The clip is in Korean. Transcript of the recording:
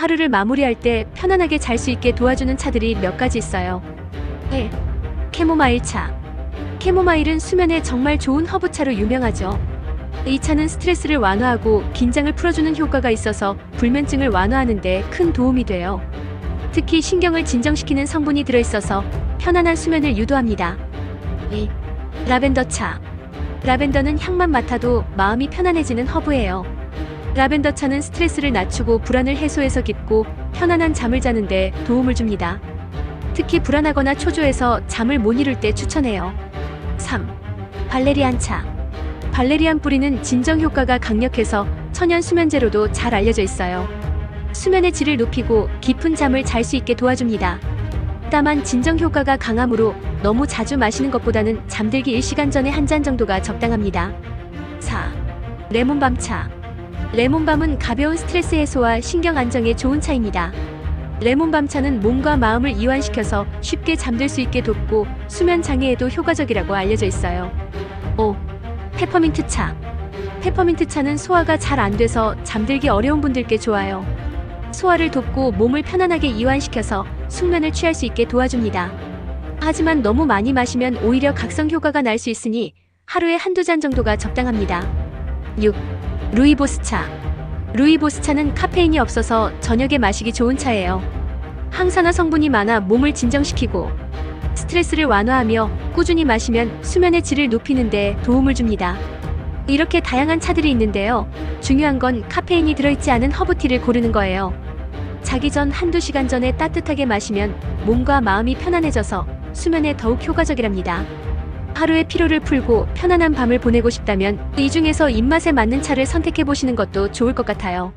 하루를 마무리할 때 편안하게 잘 수 있게 도와주는 차들이 몇 가지 있어요. 1. 캐모마일 차. 캐모마일은 수면에 정말 좋은 허브차로 유명하죠. 이 차는 스트레스를 완화하고 긴장을 풀어주는 효과가 있어서 불면증을 완화하는 데 큰 도움이 돼요. 특히 신경을 진정시키는 성분이 들어있어서 편안한 수면을 유도합니다. 2. 라벤더 차. 라벤더는 향만 맡아도 마음이 편안해지는 허브예요. 라벤더 차는 스트레스를 낮추고 불안을 해소해서 깊고 편안한 잠을 자는데 도움을 줍니다. 특히 불안하거나 초조해서 잠을 못 이룰 때 추천해요. 3. 발레리안 차. 발레리안 뿌리는 진정 효과가 강력해서 천연 수면제로도 잘 알려져 있어요. 수면의 질을 높이고 깊은 잠을 잘 수 있게 도와줍니다. 다만 진정 효과가 강하므로 너무 자주 마시는 것보다는 잠들기 1시간 전에 한 잔 정도가 적당합니다. 4. 레몬밤 차. 레몬밤은 가벼운 스트레스 해소와 신경 안정에 좋은 차입니다. 레몬밤 차는 몸과 마음을 이완시켜서 쉽게 잠들 수 있게 돕고 수면 장애에도 효과적이라고 알려져 있어요. 5. 페퍼민트 차. 페퍼민트 차는 소화가 잘 안 돼서 잠들기 어려운 분들께 좋아요. 소화를 돕고 몸을 편안하게 이완시켜서 숙면을 취할 수 있게 도와줍니다. 하지만 너무 많이 마시면 오히려 각성 효과가 날 수 있으니 하루에 한두 잔 정도가 적당합니다. 6. 루이보스 차. 루이보스 차는 카페인이 없어서 저녁에 마시기 좋은 차예요. 항산화 성분이 많아 몸을 진정시키고 스트레스를 완화하며 꾸준히 마시면 수면의 질을 높이는 데 도움을 줍니다. 이렇게 다양한 차들이 있는데요. 중요한 건 카페인이 들어있지 않은 허브티를 고르는 거예요. 자기 전 한두 시간 전에 따뜻하게 마시면 몸과 마음이 편안해져서 수면에 더욱 효과적이랍니다. 하루의 피로를 풀고 편안한 밤을 보내고 싶다면 이 중에서 입맛에 맞는 차를 선택해 보시는 것도 좋을 것 같아요.